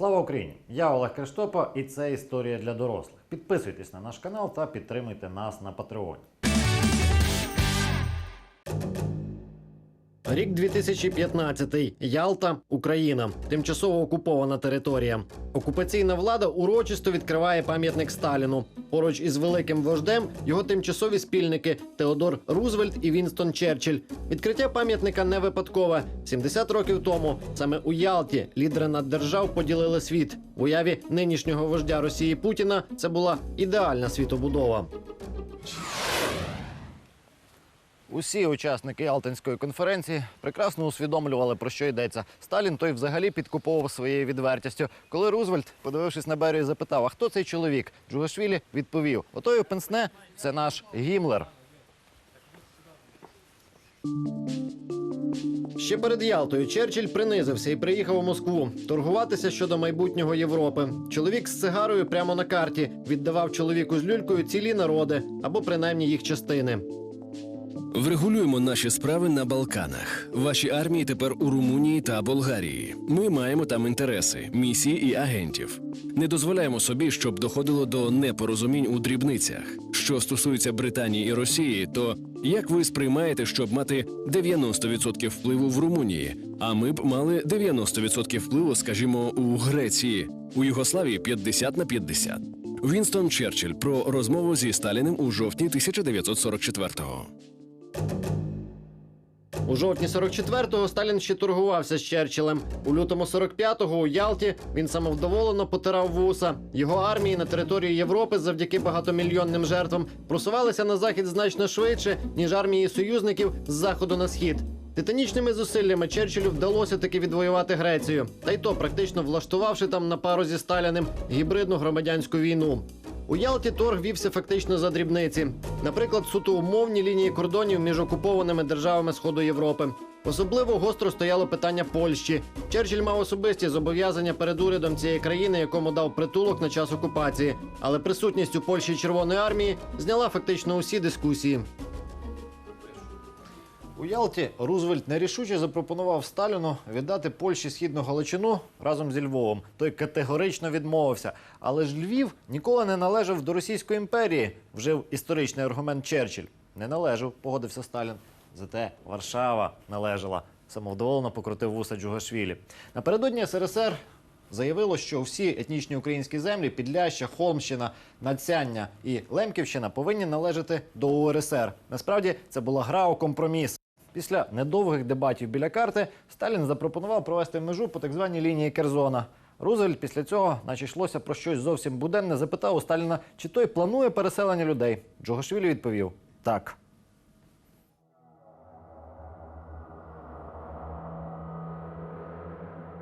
Слава Україні! Я Олег Криштопа, і це історія для дорослих. Підписуйтесь на наш канал та підтримуйте нас на Патреоні. Рік 2015. Ялта, Україна. Тимчасово окупована територія. Окупаційна влада урочисто відкриває пам'ятник Сталіну. Поруч із великим вождем його тимчасові спільники Теодор Рузвельт і Вінстон Черчилль. Відкриття пам'ятника не випадкове. 70 років тому саме у Ялті лідери наддержав поділили світ. В уяві нинішнього вождя Росії Путіна це була ідеальна світобудова. Усі учасники Ялтинської конференції прекрасно усвідомлювали, про що йдеться. Сталін той взагалі підкуповував своєю відвертістю. Коли Рузвельт, подивившись на Берію, запитав, а хто цей чоловік? Джугашвілі відповів: Отою пенсне це наш Гімлер. Ще перед Ялтою Черчилль принизився і приїхав у Москву торгуватися щодо майбутнього Європи. Чоловік з цигарою прямо на карті віддавав чоловіку з люлькою цілі народи або принаймні їх частини. Врегулюємо наші справи на Балканах. Ваші армії тепер у Румунії та Болгарії. Ми маємо там інтереси, місії і агентів. Не дозволяємо собі, щоб доходило до непорозумінь у дрібницях. Що стосується Британії і Росії, то як ви сприймаєте, щоб мати 90% впливу в Румунії? А ми б мали 90% впливу, скажімо, у Греції, у Югославії 50 на 50. Вінстон Черчилль про розмову зі Сталіним у жовтні 1944-го. У жовтні 44-го Сталін ще торгувався з Черчиллем. У лютому 45-го у Ялті він самовдоволено потирав вуса. Його армії на території Європи завдяки багатомільйонним жертвам просувалися на захід значно швидше, ніж армії союзників з заходу на схід. Титанічними зусиллями Черчиллю вдалося таки відвоювати Грецію, та й то практично влаштувавши там на пару зі Сталіним гібридну громадянську війну. У Ялті торг вівся фактично за дрібниці. Наприклад, суто умовні лінії кордонів між окупованими державами Сходу Європи. Особливо гостро стояло питання Польщі. Черчилль мав особисті зобов'язання перед урядом цієї країни, якому дав притулок на час окупації. Але присутність у Польщі Червоної армії зняла фактично усі дискусії. У Ялті Рузвельт нерішуче запропонував Сталіну віддати Польщі східну Галичину разом зі Львовом. Той категорично відмовився. Але ж Львів ніколи не належав до Російської імперії, вжив історичний аргумент Черчилль. Не належав, погодився Сталін. Зате Варшава належала. Самовдоволено покрутив вуса Джугашвілі. Напередодні СРСР заявило, що всі етнічні українські землі Підляща, Холмщина, Надцяння і Лемківщина повинні належати до УРСР. Насправді це була гра у компроміс. Після недовгих дебатів біля карти Сталін запропонував провести межу по так званій лінії Керзона. Рузвельт після цього, наче йшлося про щось зовсім буденне, запитав у Сталіна, чи той планує переселення людей. Джугашвілі відповів так.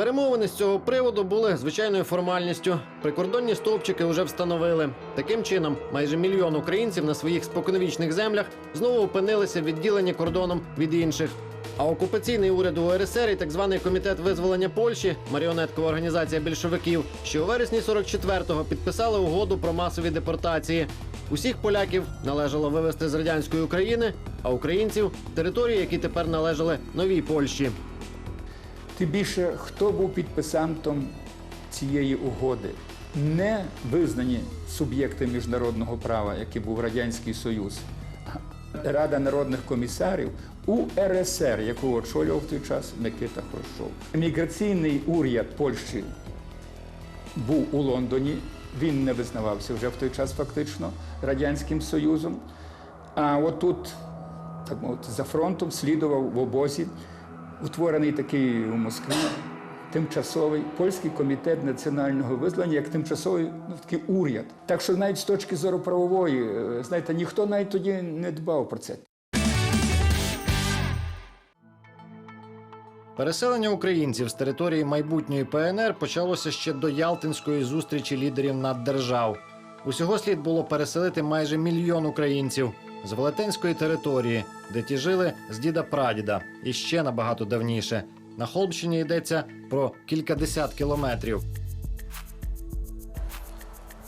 Перемовини з цього приводу були звичайною формальністю. Прикордонні стовпчики вже встановили. Таким чином, майже мільйон українців на своїх споконвічних землях знову опинилися відділені кордоном від інших. А окупаційний уряд УРСР і так званий комітет визволення Польщі, маріонеткова організація більшовиків, ще у вересні 44-го підписали угоду про масові депортації. Усіх поляків належало вивезти з радянської України, а українців території, які тепер належали новій Польщі. Тим більше, хто був підписантом цієї угоди? Не визнані суб'єкти міжнародного права, який був Радянський Союз, а Рада народних комісарів УРСР, яку очолював в той час Микита Хрущов. Міграційний уряд Польщі був у Лондоні. Він не визнавався вже в той час фактично Радянським Союзом. А отут, так мовити, за фронтом слідував в обозі утворений такий у Москві тимчасовий польський комітет національного визволення як тимчасовий ну, такий уряд. Так що навіть з точки зору правової, е, знаєте, ніхто навіть тоді не дбав про це. Переселення українців з території майбутньої ПНР почалося ще до Ялтинської зустрічі лідерів наддержав. Усього слід було переселити майже мільйон українців з велетенської території, де ті жили з діда прадіда і ще набагато давніше. На Холмщині йдеться про кількадесят кілометрів.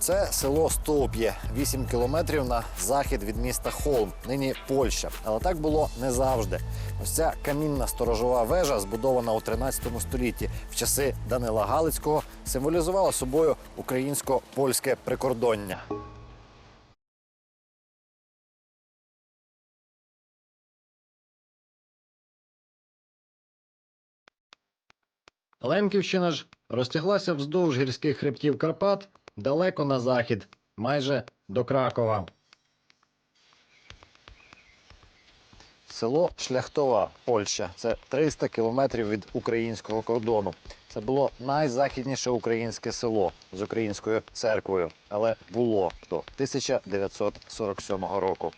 Це село Стоп'є, 8 кілометрів на захід від міста Холм, нині Польща. Але так було не завжди. Ось ця камінна сторожова вежа, збудована у 13 столітті в часи Данила Галицького, символізувала собою українсько-польське прикордоння. Лемківщина ж розтяглася вздовж гірських хребтів Карпат далеко на захід, майже до Кракова. Село Шляхтова, Польща. Це 300 кілометрів від українського кордону. Це було найзахідніше українське село з українською церквою, але було до 1947 року.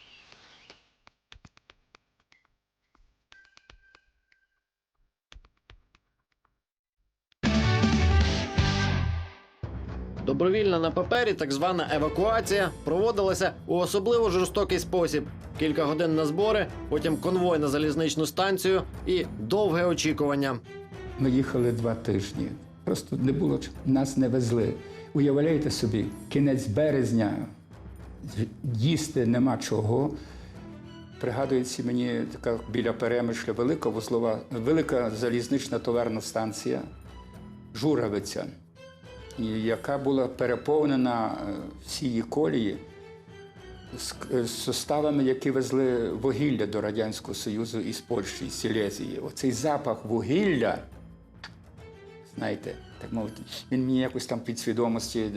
Добровільна на папері так звана евакуація проводилася у особливо жорстокий спосіб. Кілька годин на збори, потім конвой на залізничну станцію і довге очікування. Ми їхали два тижні. Просто не було нас не везли. Уявляєте собі, кінець березня їсти нема чого. Пригадується мені така біля перемишля велика вузлова, велика залізнична товарна станція Журавиця, яка була переповнена е, всі колії з, з составами, які везли вугілля до Радянського Союзу із Польщі, із Сілезії. Оцей запах вугілля, знаєте, так мовити, він мені якось там підсвідомості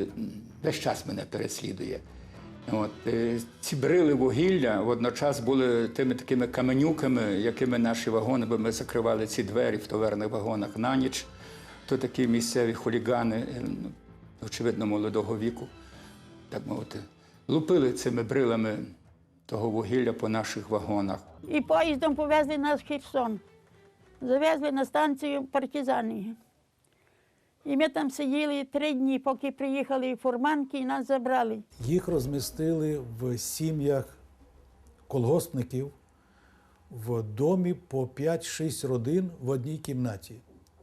весь час мене переслідує. От, е, ці брили вугілля водночас були тими такими каменюками, якими наші вагони, бо ми закривали ці двері в товарних вагонах на ніч. То такі місцеві хулігани, е, очевидно, молодого віку, так мовити, лупили цими брилами того вугілля по наших вагонах. І поїздом повезли нас в Херсон. Завезли на станцію партизани. І ми там сиділи три дні, поки приїхали фурманки і нас забрали. Їх розмістили в сім'ях колгоспників в домі по 5-6 родин в одній кімнаті.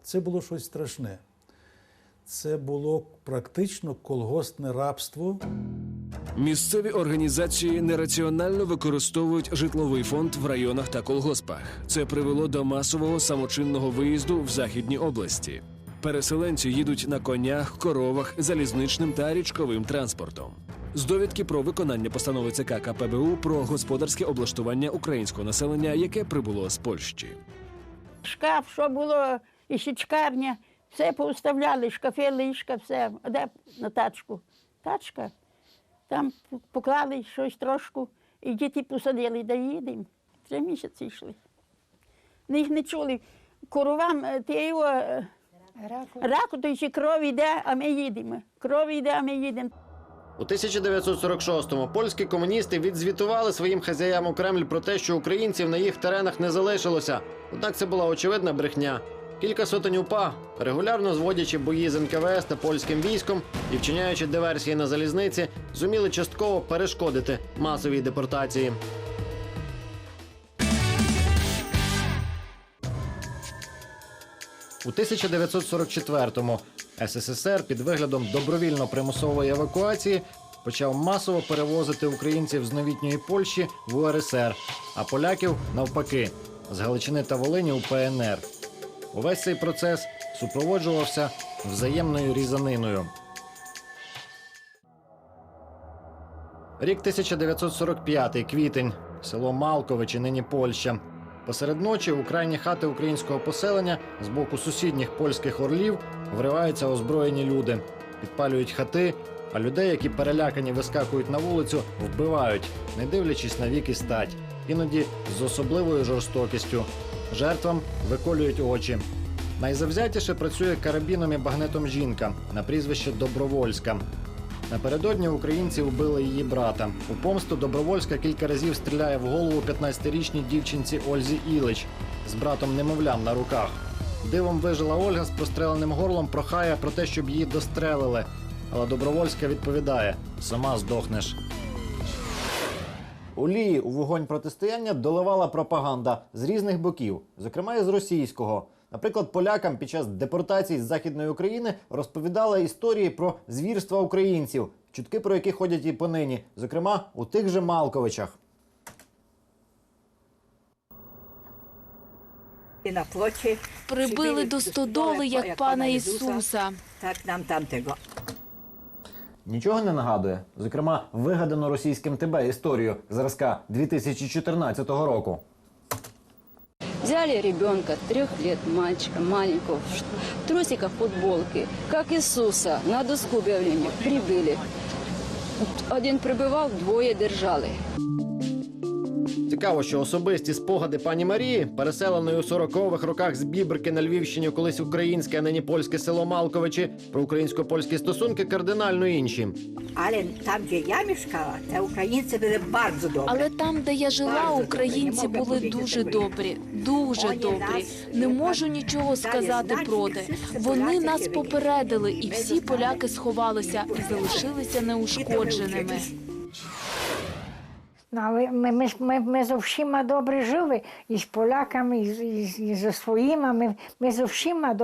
Це було щось страшне. Це було практично колгоспне рабство. Місцеві організації нераціонально використовують житловий фонд в районах та колгоспах. Це привело до масового самочинного виїзду в західні області. Переселенці їдуть на конях, коровах, залізничним та річковим транспортом. З довідки про виконання постанови ЦК КПБУ про господарське облаштування українського населення, яке прибуло з Польщі. Шкаф, що було, і щічкарня, все pouставляли, шкафи, ліжка, все. А де на тачку? Тачка. Там поклали щось трошку, і діти посадили, да їдемо. Три місяці йшли. Них не чули. Коровам е, ти його е, раку, то ще кров йде, а ми їдемо. Кров йде, а ми їдемо. У 1946-му польські комуністи відзвітували своїм хазяям у Кремль про те, що українців на їх теренах не залишилося. Однак це була очевидна брехня. Кілька сотень УПА, регулярно зводячи бої з НКВС та польським військом і вчиняючи диверсії на залізниці, зуміли частково перешкодити масовій депортації. У 1944-му СССР під виглядом добровільно-примусової евакуації почав масово перевозити українців з новітньої Польщі в УРСР, а поляків навпаки з Галичини та Волині у ПНР. Увесь цей процес супроводжувався взаємною різаниною. Рік 1945, квітень, село Малковичі, нині Польща. Посеред ночі у крайні хати українського поселення з боку сусідніх польських орлів вриваються озброєні люди, підпалюють хати, а людей, які перелякані вискакують на вулицю, вбивають, не дивлячись на вік і стать, іноді з особливою жорстокістю. Жертвам виколюють очі. Найзавзятіше працює карабіном і багнетом жінка на прізвище Добровольська. Напередодні українці вбили її брата. У помсту Добровольська кілька разів стріляє в голову 15-річній дівчинці Ользі Ілич з братом немовлям на руках. Дивом вижила Ольга з простреленим горлом, прохає про те, щоб її дострелили. Але Добровольська відповідає: сама здохнеш. Олії у вогонь протистояння доливала пропаганда з різних боків, зокрема і з російського. Наприклад, полякам під час депортації з Західної України розповідали історії про звірства українців, чутки про які ходять і понині, зокрема у тих же Малковичах. І на плочі Прибили до стодоли, як пана Ісуса. Так нам там того. Нічого не нагадує, зокрема, вигадану російським ТБ історію зразка 2014 року. Взяли ребенка, трех лет мальчика, маленького, в трусиках, футболки, как Иисуса, на доску объявления прибыли. Один прибивав, двоє держали. Цікаво, що особисті спогади пані Марії, переселеної у 40-х роках з Бібрки на Львівщині, колись українське, а нині польське село Малковичі, про українсько-польські стосунки кардинально інші. Але там, де я мешкала, це українці були дуже добрі. Але там, де я жила, українці були дуже добрі, дуже Вони добрі. нас Не можу нічого сказати проти. Вони нас попередили, і всі поляки сховалися і залишилися неушкодженими. No, ale my, my, my, my ze všima dobrze żyły. I z Polakami, i, z- i, z- i ze swoimi. My, my ze všima.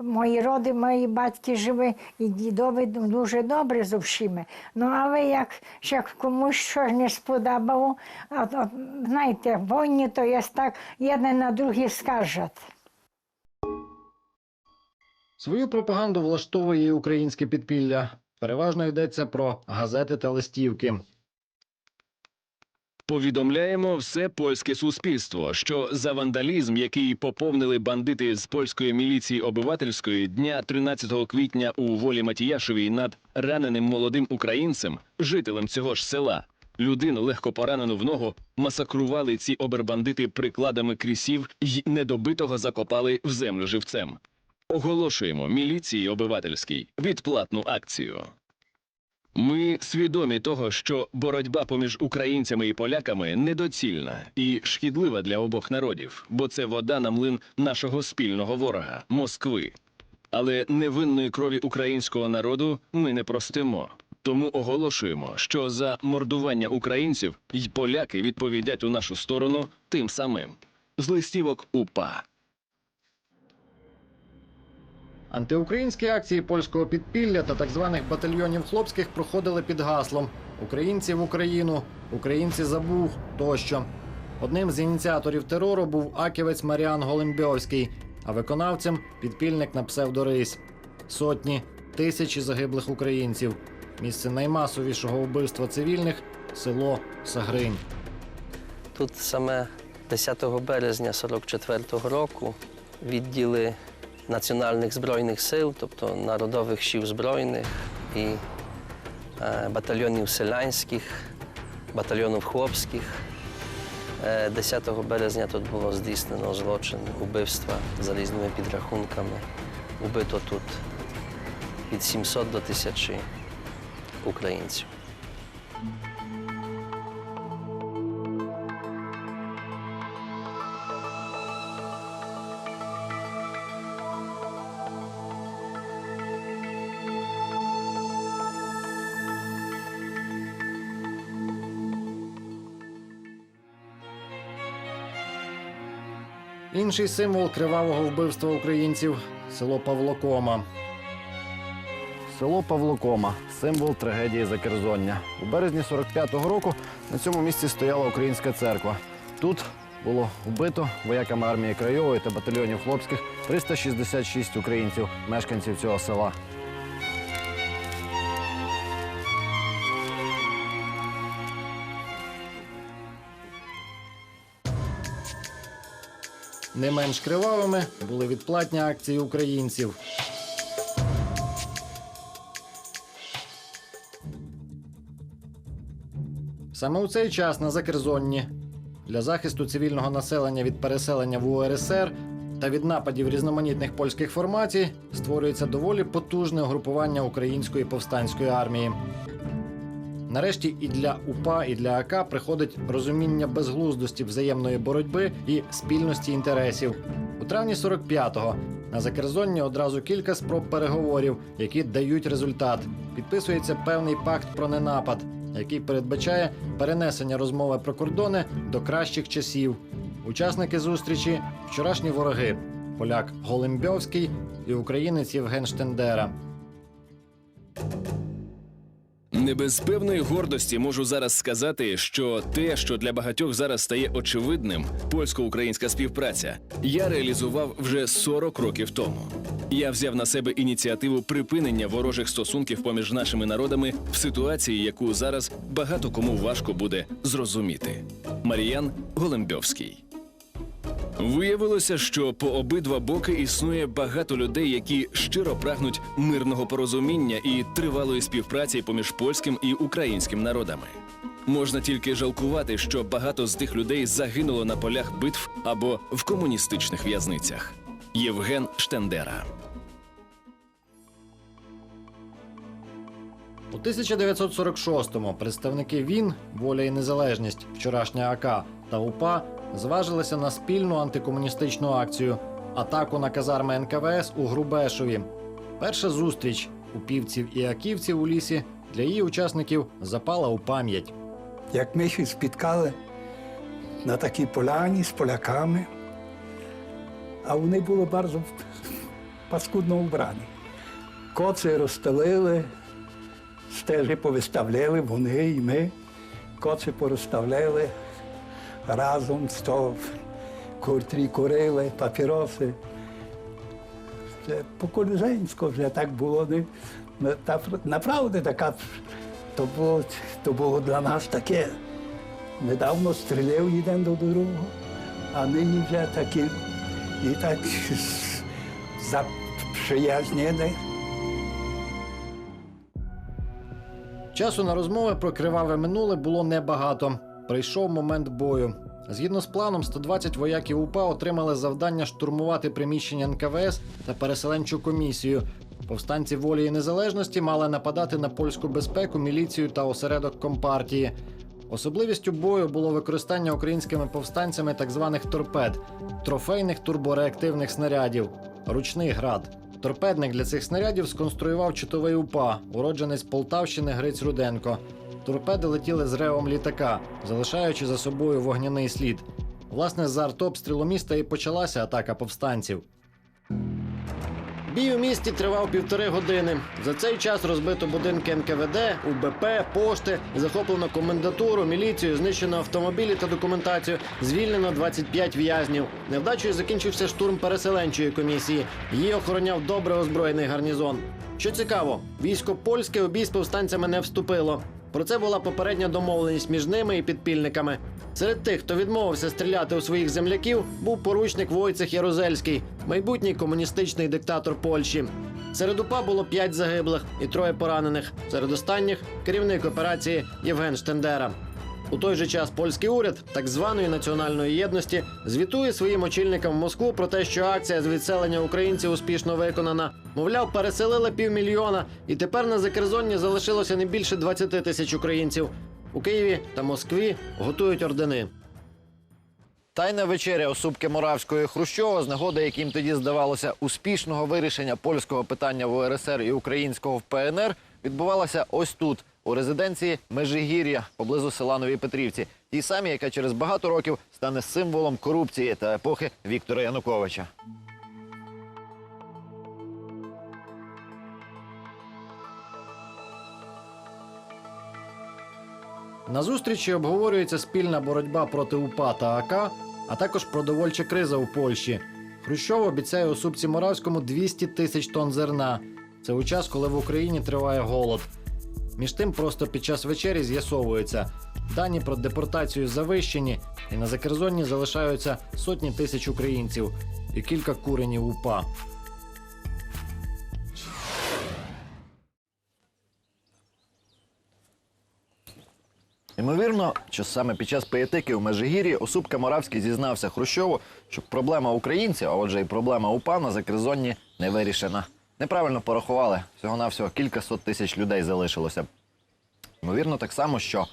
Мої роди, мої батьки живі, і дідові дуже добре з всіми. Ну, але як, як комусь щось не сподобало, от, от, знаєте, війні то є так, один на другий скажуть. Свою пропаганду влаштовує і українське підпілля. Переважно йдеться про газети та листівки. Повідомляємо все польське суспільство, що за вандалізм, який поповнили бандити з польської міліції обивательської дня 13 квітня у волі Матіяшовій над раненим молодим українцем, жителем цього ж села, людину легко поранену в ногу, масакрували ці обербандити прикладами крісів й недобитого закопали в землю живцем. Оголошуємо міліції обивательській відплатну акцію. Ми свідомі того, що боротьба поміж українцями і поляками недоцільна і шкідлива для обох народів, бо це вода на млин нашого спільного ворога Москви. Але невинної крові українського народу ми не простимо. Тому оголошуємо, що за мордування українців й поляки відповідять у нашу сторону тим самим. З листівок УПА. Антиукраїнські акції польського підпілля та так званих батальйонів хлопських проходили під гаслом Українці в Україну, Українці за Буг тощо. Одним з ініціаторів терору був аківець Маріан Голембьовський, а виконавцем підпільник на псевдорись. Сотні, тисячі загиблих українців. Місце наймасовішого вбивства цивільних село Сагринь. Тут саме 10 березня 44-го року відділи Національних збройних сил, тобто народових сил збройних і е, батальйонів селянських, батальйонів хлопських. Е, 10 березня тут було здійснено злочин убивства за різними підрахунками. Убито тут від 700 до 1000 українців. Інший символ кривавого вбивства українців село Павлокома. Село Павлокома символ трагедії Закерзоння. У березні 45-го року на цьому місці стояла українська церква. Тут було вбито вояками армії Крайової та батальйонів хлопських 366 українців, мешканців цього села. Не менш кривавими були відплатні акції українців. Саме у цей час на Закерзонні для захисту цивільного населення від переселення в УРСР та від нападів різноманітних польських формацій створюється доволі потужне угрупування української повстанської армії. Нарешті і для УПА, і для АК приходить розуміння безглуздості взаємної боротьби і спільності інтересів. У травні 45-го на Закерзонні одразу кілька спроб переговорів, які дають результат. Підписується певний пакт про ненапад, який передбачає перенесення розмови про кордони до кращих часів. Учасники зустрічі вчорашні вороги. поляк Голембьовський і українець Євген Штендера. Не без певної гордості можу зараз сказати, що те, що для багатьох зараз стає очевидним, польсько-українська співпраця, я реалізував вже 40 років тому. Я взяв на себе ініціативу припинення ворожих стосунків поміж нашими народами в ситуації, яку зараз багато кому важко буде зрозуміти. Маріян Голембьовський. Виявилося, що по обидва боки існує багато людей, які щиро прагнуть мирного порозуміння і тривалої співпраці поміж польським і українським народами. Можна тільки жалкувати, що багато з тих людей загинуло на полях битв або в комуністичних в'язницях. Євген Штендера. У 1946-му представники ВІН, Воля і Незалежність, вчорашня АК та УПА зважилися на спільну антикомуністичну акцію атаку на казарми НКВС у Грубешові. Перша зустріч упівців і аківців у лісі для її учасників запала у пам'ять. як ми їх спіткали на такій поляні з поляками, а вони були дуже паскудно вбрані. Коци розстелили, стежі повиставляли, вони і ми. Коци порозставляли разом стов, котрі курили, папіроси. Це по-колеженську вже так було. Не, та, направду така, то було, то було для нас таке. Недавно стріляв один до другого, а нині вже такі і так заприязнені. Часу на розмови про криваве минуле було небагато. Прийшов момент бою. Згідно з планом, 120 вояків УПА отримали завдання штурмувати приміщення НКВС та переселенчу комісію. Повстанці волі і незалежності мали нападати на польську безпеку, міліцію та осередок компартії. Особливістю бою було використання українськими повстанцями так званих торпед трофейних турбореактивних снарядів, ручний град. Торпедник для цих снарядів сконструював чутовий УПА, уродженець Полтавщини Гриць Руденко. Торпеди летіли з ревом літака, залишаючи за собою вогняний слід. Власне, з артобстрілу міста і почалася атака повстанців. Бій у місті тривав півтори години. За цей час розбито будинки НКВД, УБП, пошти, захоплено комендатуру, міліцію, знищено автомобілі та документацію, звільнено 25 в'язнів. Невдачею закінчився штурм переселенчої комісії. Її охороняв добре озброєний гарнізон. Що цікаво, військо польське у бій з повстанцями не вступило. Про це була попередня домовленість між ними і підпільниками. Серед тих, хто відмовився стріляти у своїх земляків, був поручник Войцех Ярузельський, майбутній комуністичний диктатор Польщі. Серед УПА було п'ять загиблих і троє поранених. Серед останніх керівник операції Євген Штендера. У той же час польський уряд так званої національної єдності звітує своїм очільникам в Москву про те, що акція з відселення українців успішно виконана. Мовляв, переселили півмільйона, і тепер на Закерзонні залишилося не більше 20 тисяч українців. У Києві та Москві готують ордени. Тайна вечеря осупки Моравського і Хрущова, з нагоди, яким тоді здавалося успішного вирішення польського питання в УРСР і українського в ПНР, відбувалася ось тут, у резиденції Межигір'я поблизу села Нові Петрівці, тій самій, яка через багато років стане символом корупції та епохи Віктора Януковича. На зустрічі обговорюється спільна боротьба проти УПА та АК, а також продовольча криза у Польщі. Хрущов обіцяє Осупці Моравському 200 тисяч тонн зерна. Це у час, коли в Україні триває голод. Між тим, просто під час вечері з'ясовується, дані про депортацію завищені, і на Закерзонні залишаються сотні тисяч українців і кілька куренів УПА. Ймовірно, що саме під час пиятики у Межигір'ї Осупка Моравський зізнався Хрущову, що проблема українців, а отже, і проблема УПА на Закерзонні не вирішена. Неправильно порахували. Всього-навсього кілька сот тисяч людей залишилося. Ймовірно, так само, що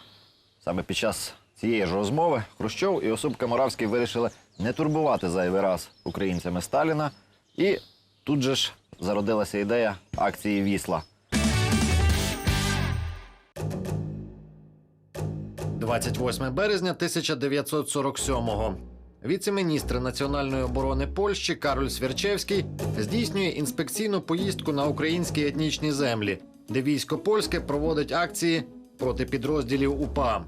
саме під час цієї ж розмови Хрущов і Осупка Моравський вирішили не турбувати зайвий раз українцями Сталіна. І тут же ж зародилася ідея акції Вісла. 28 березня 1947-го. Віце-міністр національної оборони Польщі Кароль Свірчевський здійснює інспекційну поїздку на українські етнічні землі, де військо польське проводить акції проти підрозділів УПА.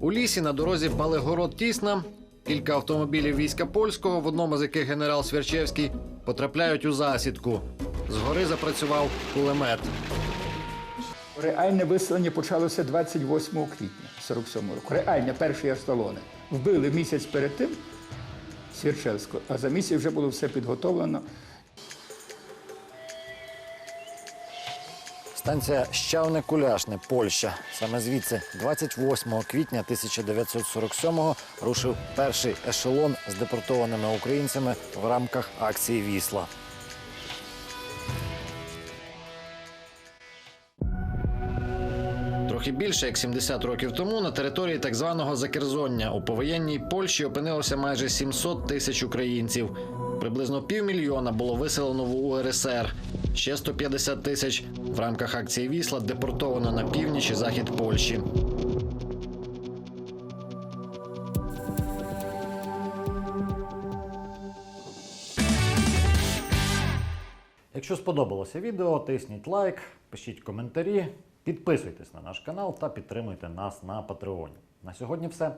У лісі на дорозі Балегород Тісна кілька автомобілів війська польського, в одному з яких генерал Свірчевський, потрапляють у засідку. Згори запрацював кулемет. Реальне виселення почалося 28 квітня 47 року. Реальне перші ешелони. Вбили місяць перед тим Свірчевського, а за місяць вже було все підготовлено. Станція Щавне Куляшне, Польща. Саме звідси 28 квітня 1947-го рушив перший ешелон з депортованими українцями в рамках акції Вісла. Трохи більше як 70 років тому на території так званого Закерзоння у повоєнній Польщі опинилося майже 700 тисяч українців. Приблизно півмільйона було виселено в УРСР. Ще 150 тисяч в рамках акції Вісла депортовано на північ і захід Польщі. Якщо сподобалося відео, тисніть лайк, пишіть коментарі, підписуйтесь на наш канал та підтримуйте нас на Патреоні. На сьогодні все.